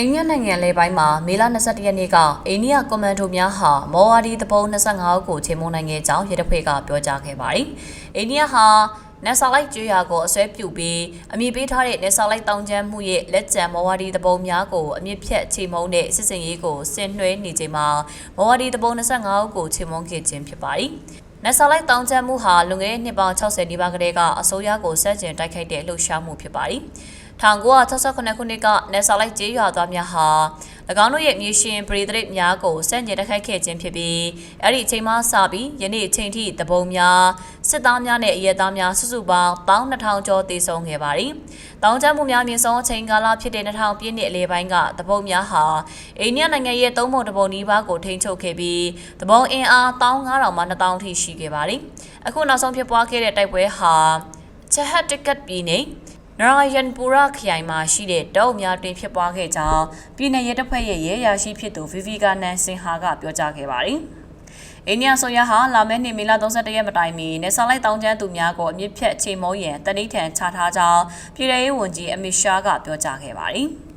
အိန္ဒိယနိုင်ငံလေပိုင်းမှာမေလ22ရက်နေ့ကအိန္ဒိယကွန်မန်ဒိုများဟာမော်ဝါဒီတပုံ25ဦးကိုချေမှုန်းနိုင်ခဲ့ကြောင်းရဲတပ်ဖွဲ့ကပြောကြားခဲ့ပါတယ်။အိန္ဒိယဟာနက်ဆာလိုက်ကျွေးရာကိုအစွဲပြုပြီးအမည်ပေးထားတဲ့နက်ဆာလိုက်တောင်ကျမ်းမှုရဲ့လက်ကျန်မော်ဝါဒီတပုံများကိုအမြင့်ဖြတ်ချေမှုန်းတဲ့စစ်စင်ရေးကိုဆင်နွှဲနေချိန်မှာမော်ဝါဒီတပုံ25ဦးကိုချေမှုန်းခဲ့ခြင်းဖြစ်ပါတယ်။နက်ဆာလိုက်တောင်ကျမ်းမှုဟာလွန်ခဲ့တဲ့နှစ်ပေါင်း60နီးပါးကတည်းကအစိုးရကိုဆက်ကျင်တိုက်ခိုက်တဲ့လှုပ်ရှားမှုဖြစ်ပါတယ်။ 1968ခုနှစ်ကနေဆာလိုက်ကျေးရွာသားများဟာ၎င်းတို့ရဲ့မြေရှင်ပရိသတ်များကိုစန့်ကျင်တိုက်ခိုက်ခဲ့ခြင်းဖြစ်ပြီးအဲ့ဒီအချိန်မှစပြီးယနေ့အချိန်ထိတပုံများစစ်သားများနဲ့အရဲသားများစုစုပေါင်း12000ကျော်တည်ဆုံခဲ့ပါတယ်။တောင်ကျမှုများမြင့်ဆုံးအချိန်ကာလဖြစ်တဲ့2000ပြည့်နှစ်အလယ်ပိုင်းကတပုံများဟာအိန္ဒိယနိုင်ငံရဲ့သုံးပုံတပုံနီးပါးကိုထိန်းချုပ်ခဲ့ပြီးတပုံအင်အား15000မှ2000ထိရှိခဲ့ပါတယ်။အခုနောက်ဆုံးဖြစ်ပွားခဲ့တဲ့တိုက်ပွဲဟာချဟတ်တက်ကတ်ပြည်နယ် နရာယန်ပူရခရိုင်မှာရှိတဲ့တောအုပ်များတွင်ဖြစ်ပွားခဲ့ကြောင်းပြည်내ရဲတပ်ဖွဲ့ရဲ့ရဲရရှိဖြစ်သူဗီဗီကာနန်စင်ဟာကပြောကြားခဲ့ပါတယ်။အိန္ဒိယဆိုရဟာလာမယ့်နှစ်မေလ31ရက်မတိုင်မီနေဆာလိုက်တောင်းကျမ်းသူများကိုအမြင့်ဖြတ်ချိန်မုံရန်တနိထန်ချထားကြောင်းပြည်ထောင်ရေးဝန်ကြီးအမစ်ရှားကပြောကြားခဲ့ပါတယ်။